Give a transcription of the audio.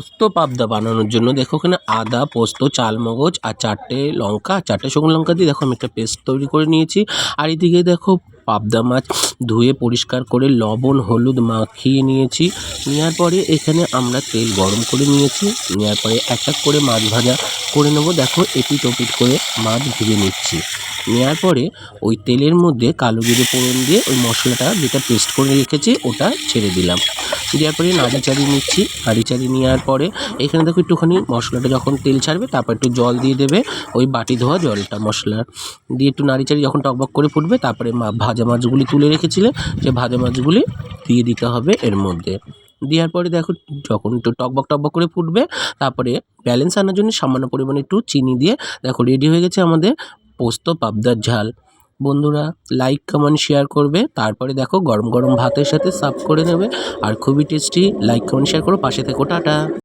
পোস্ত পাবদা বানানোর জন্য দেখো ওখানে আদা, পোস্ত, চালমগজ আর চারটে লঙ্কা, চারটে শুকনো লঙ্কা দিয়ে দেখো আমি একটা পেস্ট তৈরি করে নিয়েছি। আর এদিকে দেখো পাবদা মাছ ধুয়ে পরিষ্কার করে লবণ, হলুদ মাখিয়ে নিয়েছি। নেওয়ার পরে এখানে আমরা তেল গরম করে নিয়েছি। নেওয়ার পরে এক এক করে মাছ ভাজা করে নেব। দেখো, এপিট ওপিট করে মাছ ভেজে নিচ্ছি। নেওয়ার পরে ওই তেলের মধ্যে কালো জিরে ফোড়ন দিয়ে ওই মশলাটা যেটা পেস্ট করে রেখেছি, ওটা ছেড়ে দিলাম। দেওয়ার পরে নাড়ি চাড়িয়ে নিচ্ছি। নাড়ি চাড়িয়ে নেওয়ার পরে এখানে দেখো একটুখানি মশলাটা যখন তেল ছাড়বে, তারপর একটু জল দিয়ে দেবে। ওই বাটি ধোয়া জলটা মশলা দিয়ে একটু নাড়ি চাড়িয়ে যখন টকবক করে ফুটবে, তারপরে মা ভাজা মাছগুলি তুলে রেখেছিলে, সে ভাজা মাছগুলি দিয়ে দিতে হবে এর মধ্যে। দেওয়ার পরে দেখো যখন একটু টকবক টকবক করে ফুটবে, তারপরে ব্যালেন্স আনার জন্য সামান্য পরিমাণে একটু চিনি দিয়ে দেখো রেডি হয়ে গেছে আমাদের পোস্ত পাবদার ঝাল। বন্ধুরা লাইক কমেন্ট শেয়ার করবে, তারপরে দেখো গরম গরম ভাতের সাথে সার্ভ করে নেবে। আর খুবই টেস্টি লাইক কমেন্ট শেয়ার করো। পাশে থেকো, টাটা।